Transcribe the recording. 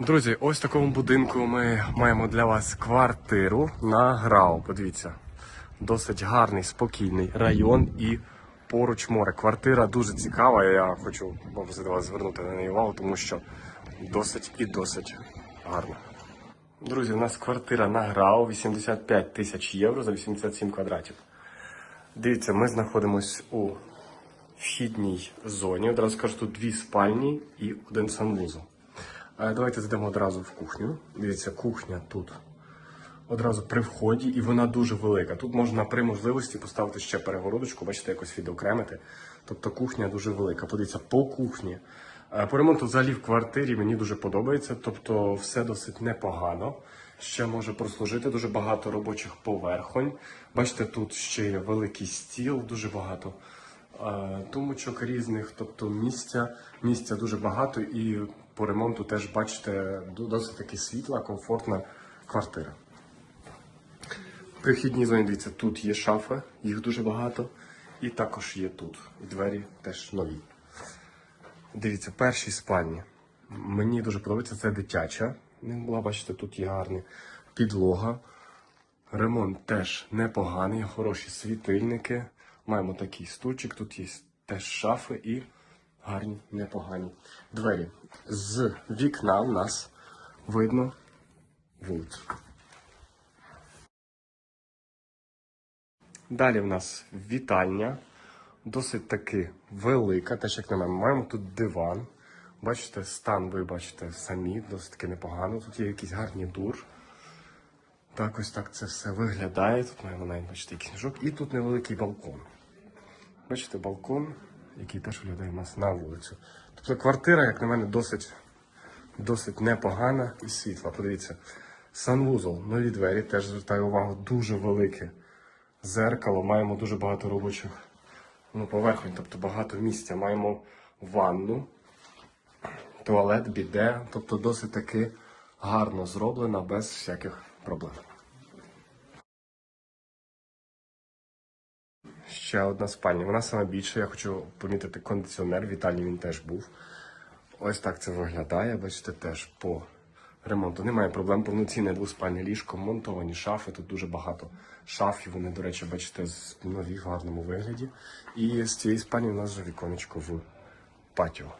Друзі, ось в такому будинку ми маємо для вас квартиру на Грау. Подивіться, досить гарний, спокійний район і поруч море. Квартира дуже цікава. Я хочу попросити вас звернути на неї увагу, тому що досить і досить гарна. Друзі, у нас квартира на Грау 85 тисяч євро за 87 квадратів. Дивіться, ми знаходимося у вхідній зоні. Одразу скажу, тут дві спальні і один санвузол. Давайте зайдемо одразу в кухню. Дивіться, кухня тут одразу при вході, і вона дуже велика. Тут можна при можливості поставити ще перегородочку, бачите, якось відокремити. Тобто кухня дуже велика. Подивіться, по кухні. Е, По ремонту взагалі в квартирі мені дуже подобається, тобто все досить непогано. Ще може прослужити дуже багато робочих поверхонь. Бачите, тут ще є великий стіл, дуже багато е, тумочок різних, тобто місця, місця дуже багато і по ремонту теж бачите досить таки світла, комфортна квартира. При вхідній зоні, дивіться, тут є шафи, їх дуже багато, і також є тут. І двері теж нові. Дивіться, перші спальні. Мені дуже подобається, це дитяча. Не була, бачите, тут є гарна підлога. Ремонт теж непоганий, хороші світильники. Маємо такий стульчик, тут є теж шафи і гарні, непогані двері. З вікна в нас видно вулицю. Далі в нас вітальня. Досить таки велика, теж як на мене. Маємо тут диван. Бачите, стан ви бачите самі, досить таки непогано. Тут є якийсь гарний дур. Так, ось так це все виглядає. Тут маємо навіть бачите, книжок. І тут невеликий балкон. Бачите, балкон, який теж виглядає у нас на вулицю. Тобто квартира, як на мене, досить, досить непогана і світла. Подивіться, санвузол, нові двері, теж звертаю увагу, дуже велике зеркало. Маємо дуже багато робочих ну, поверхонь, тобто багато місця. Маємо ванну, туалет, біде, тобто досить таки гарно зроблена, без всяких проблем. Ще одна спальня. Вона саме більша. Я хочу помітити кондиціонер. В він теж був. Ось так це виглядає. Бачите, теж по ремонту немає проблем. Повноцінне двоспальне ліжко, монтовані шафи. Тут дуже багато шафів. Вони, до речі, бачите, нові в гарному вигляді. І з цієї спальні у нас вже віконечко в патіо.